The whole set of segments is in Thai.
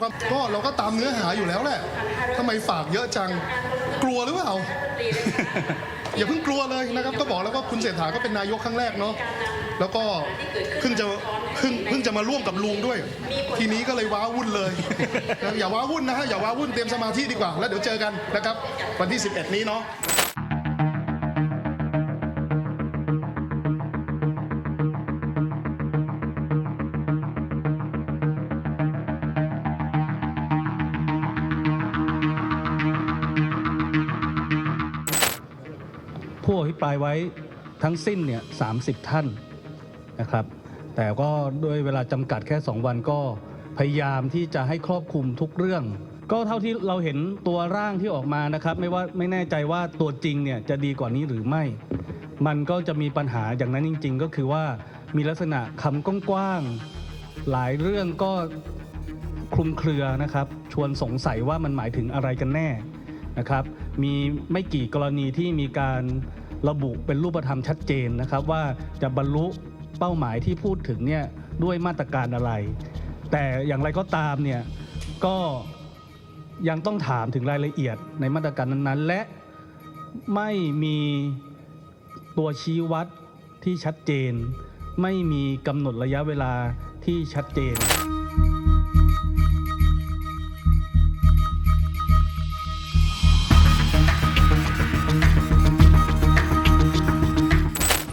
ความก็เราก็ตามเนื้อหาอยู่แล้วแหละทำไมฝากเยอะจังกลัวหรือเปล่า อย่าเพิ่งกลัวเลยนะครับ ก็บอกแล้วว่าคุณเศรษฐาก็เป็นนายกครั้งแรกเนาะแล้วก็เพิ่งจะเพิ่งเพิ่งจะมาร่วมกับลุงด้วย ทีนี้ก็เลยว้าวุ่นเลยนะอย่าว้าวุ่นนะฮะอย่าว้าวุ่นเตรียมสมาธิดีกว่า แล้วเดี๋ยวเจอกันนะครับ วันที่ 11 นี้เนาะ ผู้อภิปรายไว้ทั้งสิ้นเนี่ยสาท่านนะครับ แต่ก็ด้วยเวลาจำกัดแค่ 2 วันก็พยายามที่จะให้ครอบคลุมทุกเรื่อง ก็เท่าที่เราเห็นตัวร่างที่ออกมานะครับ ไม่ว่าไม่แน่ใจว่าตัวจริงเนี่ยจะดีกว่านี้หรือไม่ มันก็จะมีปัญหาอย่างนั้นจริง ๆ ก็คือว่ามีลักษณะคำกว้างๆหลายเรื่องก็คลุมเครือนะครับ ชวนสงสัยว่ามันหมายถึงอะไรกันแน่ นะครับ มีไม่กี่กรณีที่มีการระบุเป็นรูปธรรมชัดเจนนะครับ ว่าจะบรรลุเป้าหมายที่พูดถึงเนี่ยด้วยมาตรการอะไร แต่อย่างไรก็ตามเนี่ยก็ยังต้องถามถึงรายละเอียดในมาตรการนั้นๆ และไม่มีตัวชี้วัดที่ชัดเจน ไม่มีกำหนดระยะเวลาที่ชัดเจน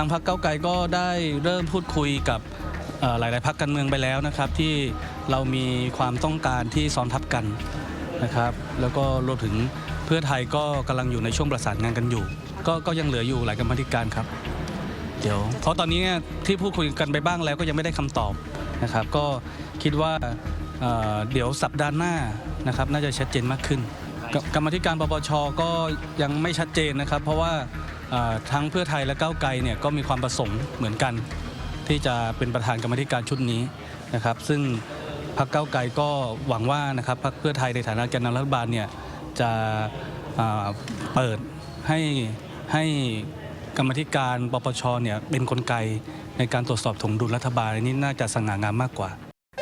างพรรคเก้าวไกลก็ได้เริ่มพูดคุยกับเอ่อหลาย ๆพรรคการเมืองไปแล้วนะครับ ที่เรามีความต้องการที่ซ้อนทับกันนะครับ แล้วก็รวมถึงเพื่อไทยก็กำลังอยู่ในช่วงประสานงานกันอยู่ ก็ก็ยังเหลืออยู่หลายกรรมาธิการครับ เดี๋ยวเพราะตอนนี้เนี่ยที่พูดคุยกันไปบ้างแล้วก็ยังไม่ได้คำตอบนะครับ ก็คิดว่าเอ่อเดี๋ยวสัปดาห์หน้านะครับ น่าจะชัดเจนมากขึ้นกกรรมาธิการปปชก็ยังไม่ชัดเจนนะครับ เพราะว่า ทั้งเพื่อไทยและก้าวไกลเนี่ยก็มีความประสงค์เหมือนกัน ที่จะเป็นประธานกรรมธิการชุดนี้นะครับ ซึ่งพรรคก้าวไกลก็หวังว่านะครับพรรคเพื่อไทยในฐานะแกนนำรัฐบาลเนี่ยจะเปิดให้ให้กรรมธิการปปชเนี่ยเป็นกลไกในการตรวจสอบถงดุลรัฐบาลนนี้น่าจะสง่างามมากกว่า